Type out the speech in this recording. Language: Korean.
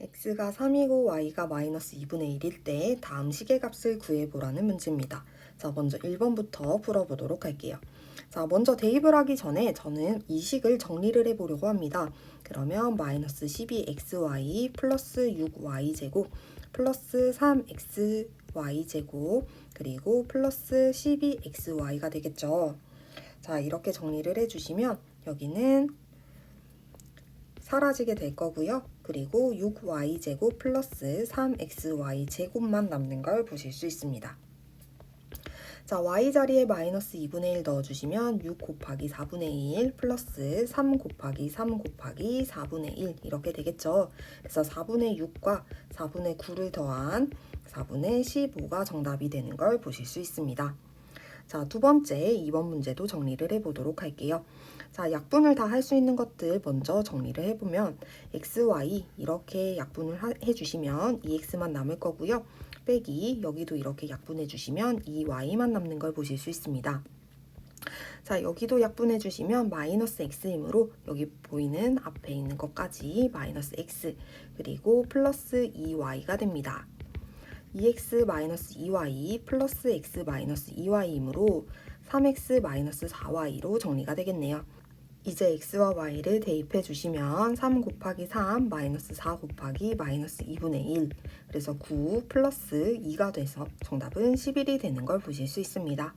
x가 3이고 y가 마이너스 2분의 1일 때 다음 식의 값을 구해보라는 문제입니다. 자, 먼저 1번부터 풀어보도록 할게요. 자, 먼저 대입을 하기 전에 저는 이 식을 정리를 해보려고 합니다. 그러면 마이너스 12xy 플러스 6y제곱 플러스 3xy제곱 그리고 플러스 12xy가 되겠죠. 자, 이렇게 정리를 해주시면 여기는 사라지게 될 거고요. 그리고 6y제곱 플러스 3xy제곱만 남는 걸 보실 수 있습니다. 자, y 자리에 마이너스 2분의 1 넣어주시면 6 곱하기 4분의 1 플러스 3 곱하기 3 곱하기 4분의 1 이렇게 되겠죠. 그래서 4분의 6과 4분의 9를 더한 4분의 15가 정답이 되는 걸 보실 수 있습니다. 자, 두 번째 2번 문제도 정리를 해보도록 할게요. 자, 약분을 다 할 수 있는 것들 먼저 정리를 해보면 x, y 이렇게 약분을 하- 해주시면 2x만 남을 거고요. 빼기 여기도 이렇게 약분해 주시면 2y만 남는 걸 보실 수 있습니다. 자, 여기도 약분해 주시면 마이너스 x이므로 여기 보이는 앞에 있는 것까지 마이너스 x 그리고 플러스 2y가 됩니다. 2x 마이너스 2y 플러스 x 마이너스 2y이므로 3x 마이너스 4y로 정리가 되겠네요. 이제 x와 y를 대입해 주시면 3 곱하기 3 마이너스 4 곱하기 마이너스 2분의 1 그래서 9 플러스 2가 돼서 정답은 11이 되는 걸 보실 수 있습니다.